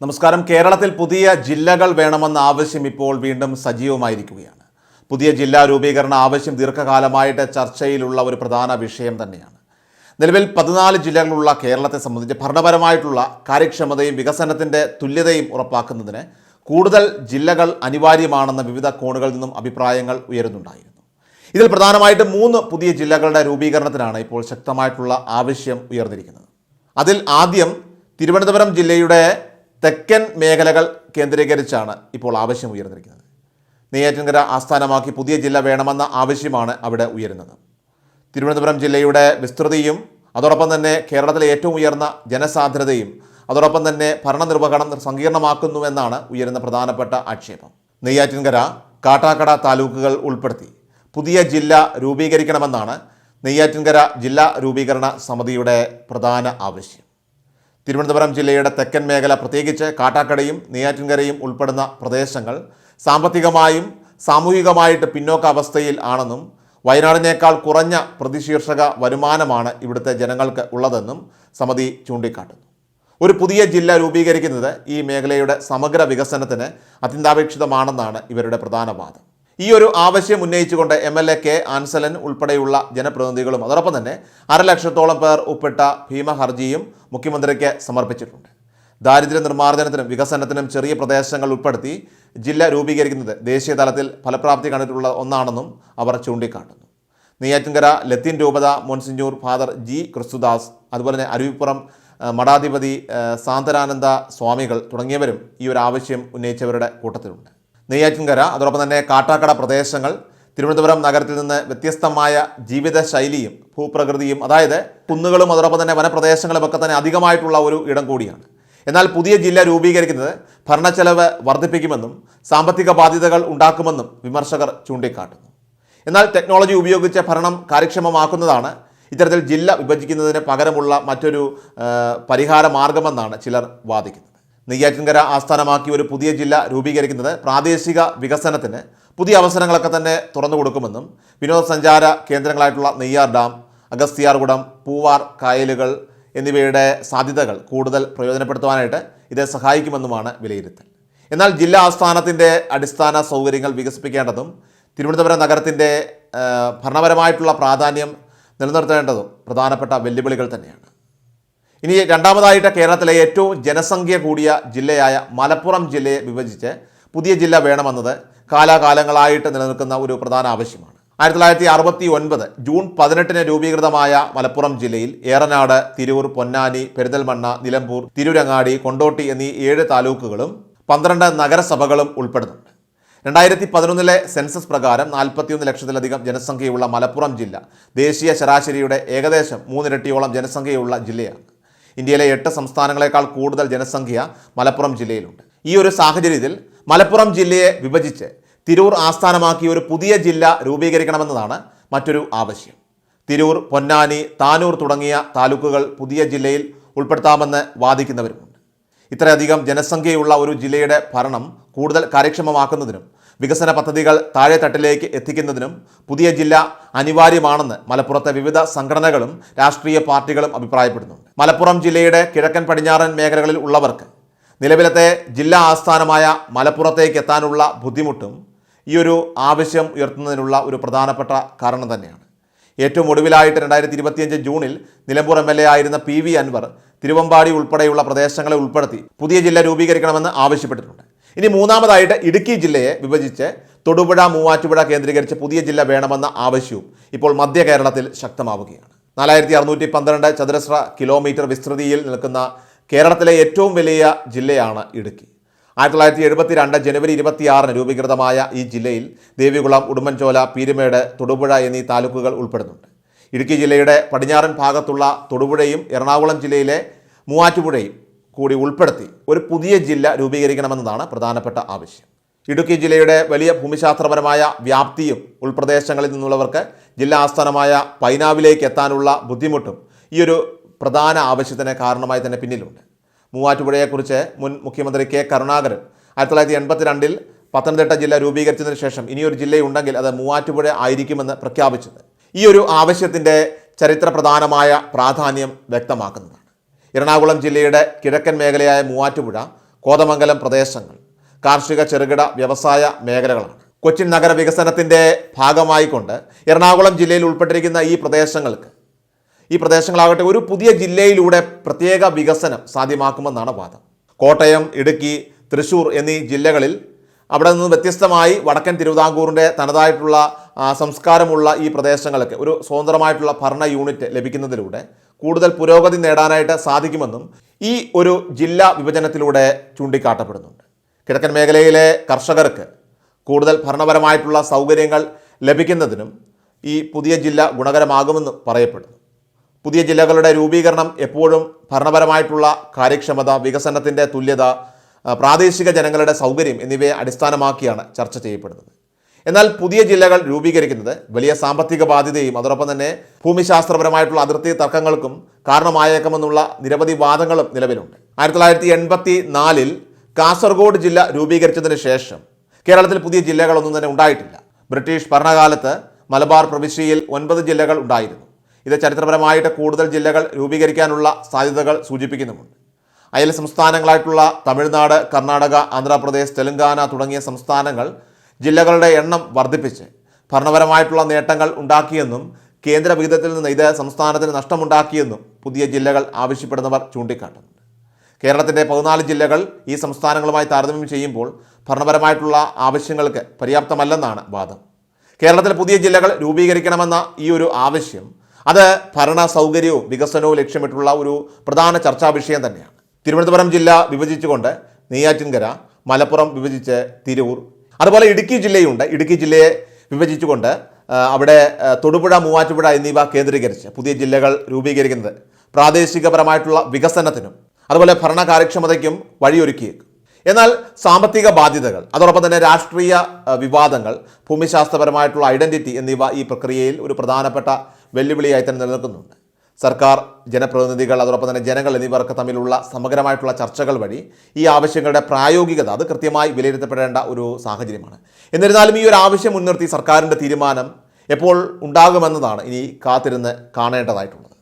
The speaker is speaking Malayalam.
നമസ്കാരം. കേരളത്തിൽ പുതിയ ജില്ലകൾ വേണമെന്ന ആവശ്യം ഇപ്പോൾ വീണ്ടും സജീവമായിരിക്കുകയാണ്. പുതിയ ജില്ലാ രൂപീകരണ ആവശ്യം ദീർഘകാലമായിട്ട് ചർച്ചയിലുള്ള ഒരു പ്രധാന വിഷയം തന്നെയാണ്. നിലവിൽ പതിനാല് ജില്ലകളുള്ള കേരളത്തെ സംബന്ധിച്ച് ഭരണപരമായിട്ടുള്ള കാര്യക്ഷമതയും വികസനത്തിന്റെ തുല്യതയും ഉറപ്പാക്കുന്നതിന് കൂടുതൽ ജില്ലകൾ അനിവാര്യമാണെന്ന വിവിധ കോണുകളിൽ നിന്നും അഭിപ്രായങ്ങൾ ഉയരുന്നുണ്ടായിരുന്നു. ഇതിൽ പ്രധാനമായിട്ടും മൂന്ന് പുതിയ ജില്ലകളുടെ രൂപീകരണത്തിനാണ് ഇപ്പോൾ ശക്തമായിട്ടുള്ള ആവശ്യം ഉയർന്നിരിക്കുന്നത്. അതിൽ ആദ്യം തിരുവനന്തപുരം ജില്ലയുടെ തെക്കൻ മേഖലകൾ കേന്ദ്രീകരിച്ചാണ് ഇപ്പോൾ ആവശ്യം ഉയർന്നിരിക്കുന്നത്. നെയ്യാറ്റിൻകര ആസ്ഥാനമാക്കി പുതിയ ജില്ല വേണമെന്ന ആവശ്യമാണ് അവിടെ ഉയരുന്നത്. തിരുവനന്തപുരം ജില്ലയുടെ വിസ്തൃതിയും അതോടൊപ്പം തന്നെ കേരളത്തിലെ ഏറ്റവും ഉയർന്ന ജനസാന്ദ്രതയും അതോടൊപ്പം തന്നെ ഭരണനിർവഹണം സങ്കീർണമാക്കുന്നുവെന്നാണ് ഉയരുന്ന പ്രധാനപ്പെട്ട ആക്ഷേപം. നെയ്യാറ്റിൻകര കാട്ടാക്കട താലൂക്കുകൾ ഉൾപ്പെടുത്തി പുതിയ ജില്ല രൂപീകരിക്കണമെന്നാണ് നെയ്യാറ്റിൻകര ജില്ലാ രൂപീകരണ സമിതിയുടെ പ്രധാന ആവശ്യം. തിരുവനന്തപുരം ജില്ലയുടെ തെക്കൻ മേഖല പ്രത്യേകിച്ച് കാട്ടാക്കടയും നെയ്യാറ്റിൻകരയും ഉൾപ്പെടുന്ന പ്രദേശങ്ങൾ സാമ്പത്തികമായും സാമൂഹികമായിട്ട് പിന്നോക്ക അവസ്ഥയിൽ ആണെന്നും വയനാടിനേക്കാൾ കുറഞ്ഞ പ്രതിശീർഷക വരുമാനമാണ് ഇവിടുത്തെ ജനങ്ങൾക്ക് ഉള്ളതെന്നും സമിതി ചൂണ്ടിക്കാട്ടുന്നു. ഒരു പുതിയ ജില്ല രൂപീകരിക്കുന്നത് ഈ മേഖലയുടെ സമഗ്ര വികസനത്തിന് അത്യന്താപേക്ഷിതമാണെന്നാണ് ഇവരുടെ പ്രധാന വാദം. ഈ ഒരു ആവശ്യം ഉന്നയിച്ചുകൊണ്ട് M L A K Ansalan ഉൾപ്പെടെയുള്ള ജനപ്രതിനിധികളും അതോടൊപ്പം തന്നെ അരലക്ഷത്തോളം പേർ ഒപ്പിട്ട ഭീമ ഹർജിയും മുഖ്യമന്ത്രിക്ക് സമർപ്പിച്ചിട്ടുണ്ട്. ദാരിദ്ര്യ നിർമ്മാർജനത്തിനും വികസനത്തിനും ചെറിയ പ്രദേശങ്ങൾ ഉൾപ്പെടുത്തി ജില്ല രൂപീകരിക്കുന്നത് ദേശീയ തലത്തിൽ ഫലപ്രാപ്തി കണ്ടിട്ടുള്ള ഒന്നാണെന്നും അവർ ചൂണ്ടിക്കാട്ടുന്നു. നെയ്യാറ്റിൻകര ലത്തീൻ രൂപത മോൻസിഞ്ഞൂർ ഫാദർ ജി ക്രിസ്തുദാസ് അതുപോലെ തന്നെ അരുവിപ്പുറം മഠാധിപതി സാന്തരാനന്ദ സ്വാമികൾ തുടങ്ങിയവരും ഈ ഒരു ആവശ്യം ഉന്നയിച്ചവരുടെ കൂട്ടത്തിലുണ്ട്. നെയ്യാറ്റിൻകര അതോടൊപ്പം തന്നെ കാട്ടാക്കട പ്രദേശങ്ങൾ തിരുവനന്തപുരം നഗരത്തിൽ നിന്ന് വ്യത്യസ്തമായ ജീവിത ശൈലിയും ഭൂപ്രകൃതിയും അതായത് കുന്നുകളും അതോടൊപ്പം തന്നെ വനപ്രദേശങ്ങളും ഒക്കെ തന്നെ അധികമായിട്ടുള്ള ഒരു ഇടം കൂടിയാണ്. എന്നാൽ പുതിയ ജില്ല രൂപീകരിക്കുന്നത് ഭരണച്ചെലവ് വർദ്ധിപ്പിക്കുമെന്നും സാമ്പത്തിക ബാധ്യതകൾ ഉണ്ടാക്കുമെന്നും വിമർശകർ ചൂണ്ടിക്കാട്ടുന്നു. എന്നാൽ ടെക്നോളജി ഉപയോഗിച്ച് ഭരണം കാര്യക്ഷമമാക്കുന്നതാണ് ഇത്തരത്തിൽ ജില്ല വിഭജിക്കുന്നതിന് പകരമുള്ള മറ്റൊരു പരിഹാര മാർഗമെന്നാണ് ചിലർ വാദിക്കുന്നത്. നെയ്യാറ്റിൻകര ആസ്ഥാനമാക്കി ഒരു പുതിയ ജില്ല രൂപീകരിക്കുന്നത് പ്രാദേശിക വികസനത്തിന് പുതിയ അവസരങ്ങളൊക്കെ തന്നെ തുറന്നു കൊടുക്കുമെന്നും വിനോദസഞ്ചാര കേന്ദ്രങ്ങളായിട്ടുള്ള നെയ്യാർ ഡാം അഗസ്തിയാർകുടം പൂവാർ കായലുകൾ എന്നിവയുടെ സാധ്യതകൾ കൂടുതൽ പ്രയോജനപ്പെടുത്തുവാനായിട്ട് ഇത് സഹായിക്കുമെന്നുമാണ് വിലയിരുത്തൽ. എന്നാൽ ജില്ലാ ആസ്ഥാനത്തിന്റെ അടിസ്ഥാന സൗകര്യങ്ങൾ വികസിപ്പിക്കേണ്ടതും തിരുവനന്തപുരം നഗരത്തിന്റെ ഭരണപരമായിട്ടുള്ള പ്രാധാന്യം നിലനിർത്തേണ്ടതും പ്രധാനപ്പെട്ട വെല്ലുവിളികൾ തന്നെയാണ്. ഇനി രണ്ടാമതായിട്ട് കേരളത്തിലെ ഏറ്റവും ജനസംഖ്യ കൂടിയ ജില്ലയായ മലപ്പുറം ജില്ലയെ വിഭജിച്ച് പുതിയ ജില്ല വേണമെന്നത് കാലാകാലങ്ങളായിട്ട് നിലനിൽക്കുന്ന ഒരു പ്രധാന ആവശ്യമാണ്. ആയിരത്തി തൊള്ളായിരത്തി അറുപത്തി ഒൻപത് ജൂൺ പതിനെട്ടിന് രൂപീകൃതമായ മലപ്പുറം ജില്ലയിൽ ഏറനാട് തിരൂർ പൊന്നാനി പെരിന്തൽമണ്ണ നിലമ്പൂർ തിരൂരങ്ങാടി കൊണ്ടോട്ടി എന്നീ ഏഴ് താലൂക്കുകളും പന്ത്രണ്ട് നഗരസഭകളും ഉൾപ്പെടുന്നുണ്ട്. രണ്ടായിരത്തി പതിനൊന്നിലെ സെൻസസ് പ്രകാരം നാൽപ്പത്തിയൊന്ന് ലക്ഷത്തിലധികം ജനസംഖ്യയുള്ള മലപ്പുറം ജില്ല ദേശീയ ശരാശരിയുടെ ഏകദേശം മൂന്നിരട്ടിയോളം ജനസംഖ്യയുള്ള ജില്ലയാണ്. ഇന്ത്യയിലെ എട്ട് സംസ്ഥാനങ്ങളെക്കാൾ കൂടുതൽ ജനസംഖ്യ മലപ്പുറം ജില്ലയിലുണ്ട്. ഈ ഒരു സാഹചര്യത്തിൽ മലപ്പുറം ജില്ലയെ വിഭജിച്ച് തിരൂർ ആസ്ഥാനമാക്കി ഒരു പുതിയ ജില്ല രൂപീകരിക്കണമെന്നതാണ് മറ്റൊരു ആവശ്യം. തിരൂർ പൊന്നാനി താനൂർ തുടങ്ങിയ താലൂക്കുകൾ പുതിയ ജില്ലയിൽ ഉൾപ്പെടുത്താമെന്ന് വാദിക്കുന്നവരുമുണ്ട്. ഇത്രയധികം ജനസംഖ്യയുള്ള ഒരു ജില്ലയുടെ ഭരണം കൂടുതൽ കാര്യക്ഷമമാക്കുന്നതിനും വികസന പദ്ധതികൾ താഴെ തട്ടിലേക്ക് എത്തിക്കുന്നതിനും പുതിയ ജില്ല അനിവാര്യമാണെന്ന് മലപ്പുറത്തെ വിവിധ സംഘടനകളും രാഷ്ട്രീയ പാർട്ടികളും അഭിപ്രായപ്പെടുന്നു. മലപ്പുറം ജില്ലയുടെ കിഴക്കൻ പടിഞ്ഞാറൻ മേഖലകളിൽ ഉള്ളവർക്ക് നിലവിലത്തെ ജില്ലാ ആസ്ഥാനമായ മലപ്പുറത്തേക്ക് എത്താനുള്ള ബുദ്ധിമുട്ടും ഈ ഒരു ആവശ്യം ഉയർത്തുന്നതിനുള്ള ഒരു പ്രധാനപ്പെട്ട കാരണം തന്നെയാണ്. ഏറ്റവും ഒടുവിലായിട്ട് രണ്ടായിരത്തി ഇരുപത്തിയഞ്ച് ജൂണിൽ നിലമ്പൂർ എം എൽ എ ആയിരുന്ന പി വി അൻവർ തിരുവമ്പാടി ഉൾപ്പെടെയുള്ള പ്രദേശങ്ങളെ ഉൾപ്പെടുത്തി പുതിയ ജില്ല രൂപീകരിക്കണമെന്ന് ആവശ്യപ്പെട്ടിട്ടുണ്ട്. ഇനി മൂന്നാമതായിട്ട് ഇടുക്കി ജില്ലയെ വിഭജിച്ച് തൊടുപുഴ മൂവാറ്റുപുഴ കേന്ദ്രീകരിച്ച് പുതിയ ജില്ല വേണമെന്ന ആവശ്യവും ഇപ്പോൾ മധ്യ കേരളത്തിൽ ശക്തമാവുകയാണ്. നാലായിരത്തി അറുന്നൂറ്റി പന്ത്രണ്ട് ചതുരശ്ര കിലോമീറ്റർ വിസ്തൃതിയിൽ നിൽക്കുന്ന കേരളത്തിലെ ഏറ്റവും വലിയ ജില്ലയാണ് ഇടുക്കി. ആയിരത്തി തൊള്ളായിരത്തി എഴുപത്തി രണ്ട് ജനുവരി ഇരുപത്തിയാറിന് രൂപീകൃതമായ ഈ ജില്ലയിൽ ദേവികുളം ഉടുമ്പൻചോല പീരുമേട് തൊടുപുഴ എന്നീ താലൂക്കുകൾ ഉൾപ്പെടുന്നുണ്ട്. ഇടുക്കി ജില്ലയുടെ പടിഞ്ഞാറൻ ഭാഗത്തുള്ള തൊടുപുഴയും എറണാകുളം ജില്ലയിലെ മൂവാറ്റുപുഴയും കൂടി ഉൾപ്പെടുത്തി ഒരു പുതിയ ജില്ല രൂപീകരിക്കണമെന്നതാണ് പ്രധാനപ്പെട്ട ആവശ്യം. ഇടുക്കി ജില്ലയുടെ വലിയ ഭൂമിശാസ്ത്രപരമായ വ്യാപ്തിയും ഉൾപ്രദേശങ്ങളിൽ നിന്നുള്ളവർക്ക് ജില്ലാ ആസ്ഥാനമായ പൈനാവിലേക്ക് എത്താനുള്ള ബുദ്ധിമുട്ടും ഈ ഒരു പ്രധാന ആവശ്യത്തിന് കാരണമായി തന്നെ പിന്നിലുണ്ട്. മൂവാറ്റുപുഴയെക്കുറിച്ച് മുൻ മുഖ്യമന്ത്രി കെ കരുണാകരൻ ആയിരത്തി തൊള്ളായിരത്തി എൺപത്തിരണ്ടിൽ പത്തനംതിട്ട ജില്ല രൂപീകരിച്ചതിന് ശേഷം ഇനിയൊരു ജില്ലയുണ്ടെങ്കിൽ അത് മൂവാറ്റുപുഴ ആയിരിക്കുമെന്ന് പ്രഖ്യാപിച്ചത്. ഈ ഒരു ആവശ്യത്തിന്റെ ചരിത്രപ്രധാനമായ പ്രാധാന്യം വ്യക്തമാക്കുന്നതാണ്. എറണാകുളം ജില്ലയുടെ കിഴക്കൻ മേഖലയായ മൂവാറ്റുപുഴ കോതമംഗലം പ്രദേശങ്ങൾ കാർഷിക ചെറുകിട വ്യവസായ മേഖലകളാണ്. കൊച്ചിൻ നഗര വികസനത്തിന്റെ ഭാഗമായിക്കൊണ്ട് എറണാകുളം ജില്ലയിൽ ഉൾപ്പെട്ടിരിക്കുന്ന ഈ പ്രദേശങ്ങൾക്ക് ഈ പ്രദേശങ്ങളാകട്ടെ ഒരു പുതിയ ജില്ലയിലൂടെ പ്രത്യേക വികസനം സാധ്യമാക്കുമെന്നാണ് വാദം. കോട്ടയം ഇടുക്കി തൃശൂർ എന്നീ ജില്ലകളിൽ അവിടെ നിന്ന് വ്യത്യസ്തമായി വടക്കൻ തിരുവിതാംകൂറിന്റെ തനതായിട്ടുള്ള സംസ്കാരമുള്ള ഈ പ്രദേശങ്ങൾക്ക് ഒരു സ്വതന്ത്രമായിട്ടുള്ള ഭരണ യൂണിറ്റ് ലഭിക്കുന്നതിലൂടെ കൂടുതൽ പുരോഗതി നേടാനായിട്ട് സാധിക്കുമെന്നും ഈ ഒരു ജില്ലാ വിഭജനത്തിലൂടെ ചൂണ്ടിക്കാട്ടപ്പെടുന്നുണ്ട്. കിഴക്കൻ മേഖലയിലെ കർഷകർക്ക് കൂടുതൽ ഭരണപരമായിട്ടുള്ള സൗകര്യങ്ങൾ ലഭിക്കുന്നതിനും ഈ പുതിയ ജില്ല ഗുണകരമാകുമെന്ന് പറയപ്പെടുന്നു. പുതിയ ജില്ലകളുടെ രൂപീകരണം എപ്പോഴും ഭരണപരമായിട്ടുള്ള കാര്യക്ഷമത വികസനത്തിന്റെ തുല്യത പ്രാദേശിക ജനങ്ങളുടെ സൗകര്യം എന്നിവയെ അടിസ്ഥാനമാക്കിയാണ് ചർച്ച ചെയ്യപ്പെടുന്നത്. എന്നാൽ പുതിയ ജില്ലകൾ രൂപീകരിക്കുന്നത് വലിയ സാമ്പത്തിക ബാധ്യതയും അതോടൊപ്പം തന്നെ ഭൂമിശാസ്ത്രപരമായിട്ടുള്ള അതിർത്തി തർക്കങ്ങൾക്കും കാരണമായേക്കുമെന്നുള്ള നിരവധി വാദങ്ങളും നിലവിലുണ്ട്. ആയിരത്തി തൊള്ളായിരത്തി എൺപത്തി നാലിൽ കാസർഗോഡ് ജില്ല രൂപീകരിച്ചതിന് ശേഷം കേരളത്തിൽ പുതിയ ജില്ലകളൊന്നും തന്നെ ഉണ്ടായിട്ടില്ല. ബ്രിട്ടീഷ് ഭരണകാലത്ത് മലബാർ പ്രവിശ്യയിൽ ഒൻപത് ജില്ലകൾ ഉണ്ടായിരുന്നു. ഇത് ചരിത്രപരമായിട്ട് കൂടുതൽ ജില്ലകൾ രൂപീകരിക്കാനുള്ള സാധ്യതകൾ സൂചിപ്പിക്കുന്നുമുണ്ട്. അയൽ സംസ്ഥാനങ്ങളായിട്ടുള്ള തമിഴ്നാട് കർണാടക ആന്ധ്രാപ്രദേശ് തെലങ്കാന തുടങ്ങിയ സംസ്ഥാനങ്ങൾ ജില്ലകളുടെ എണ്ണം വർദ്ധിപ്പിച്ച് ഭരണപരമായിട്ടുള്ള നേട്ടങ്ങൾ ഉണ്ടാക്കിയെന്നും കേന്ദ്ര വിഹിതത്തിൽ നിന്ന് ഇത് സംസ്ഥാനത്തിന് നഷ്ടമുണ്ടാക്കിയെന്നും പുതിയ ജില്ലകൾ ആവശ്യപ്പെടുന്നവർ ചൂണ്ടിക്കാട്ടുന്നുണ്ട്. കേരളത്തിന്റെ പതിനാല് ജില്ലകൾ ഈ സംസ്ഥാനങ്ങളുമായി താരതമ്യം ചെയ്യുമ്പോൾ ഭരണപരമായിട്ടുള്ള ആവശ്യങ്ങൾക്ക് പര്യാപ്തമല്ലെന്നാണ് വാദം. കേരളത്തിൽ പുതിയ ജില്ലകൾ രൂപീകരിക്കണമെന്ന ഈ ഒരു ആവശ്യം അത് ഭരണ സൗകര്യവും വികസനവും ലക്ഷ്യമിട്ടുള്ള ഒരു പ്രധാന ചർച്ചാ വിഷയം തന്നെയാണ്. തിരുവനന്തപുരം ജില്ല വിഭജിച്ചുകൊണ്ട് നെയ്യാറ്റിൻകര മലപ്പുറം വിഭജിച്ച് തിരൂർ അതുപോലെ ഇടുക്കി ജില്ലയുണ്ട്. ഇടുക്കി ജില്ലയെ വിഭജിച്ചുകൊണ്ട് അവിടെ തൊടുപുഴ മൂവാറ്റുപുഴ എന്നിവ കേന്ദ്രീകരിച്ച് പുതിയ ജില്ലകൾ രൂപീകരിക്കുന്നത് പ്രാദേശികപരമായിട്ടുള്ള വികസനത്തിനും അതുപോലെ ഭരണ കാര്യക്ഷമതയ്ക്കും വഴിയൊരുക്കിയേക്കും. എന്നാൽ സാമ്പത്തിക ബാധ്യതകൾ അതോടൊപ്പം തന്നെ രാഷ്ട്രീയ വിവാദങ്ങൾ ഭൂമിശാസ്ത്രപരമായിട്ടുള്ള ഐഡന്റിറ്റി എന്നിവ ഈ പ്രക്രിയയിൽ ഒരു പ്രധാനപ്പെട്ട വെല്ലുവിളിയായി തന്നെ നിലനിൽക്കുന്നുണ്ട്. സർക്കാർ ജനപ്രതിനിധികൾ അതോടൊപ്പം തന്നെ ജനങ്ങൾ എന്നിവർക്ക് തമ്മിലുള്ള സമഗ്രമായിട്ടുള്ള ചർച്ചകൾ വഴി ഈ ആവശ്യങ്ങളുടെ പ്രായോഗികത അത് കൃത്യമായി വിലയിരുത്തപ്പെടേണ്ട ഒരു സാഹചര്യമാണ്. എന്നിരുന്നാലും ഈ ഒരു ആവശ്യം മുൻനിർത്തി സർക്കാരിന്റെ തീരുമാനം എപ്പോൾ ഉണ്ടാകുമെന്നതാണ് ഇനി കാത്തിരുന്ന് കാണേണ്ടതായിട്ടുള്ളത്.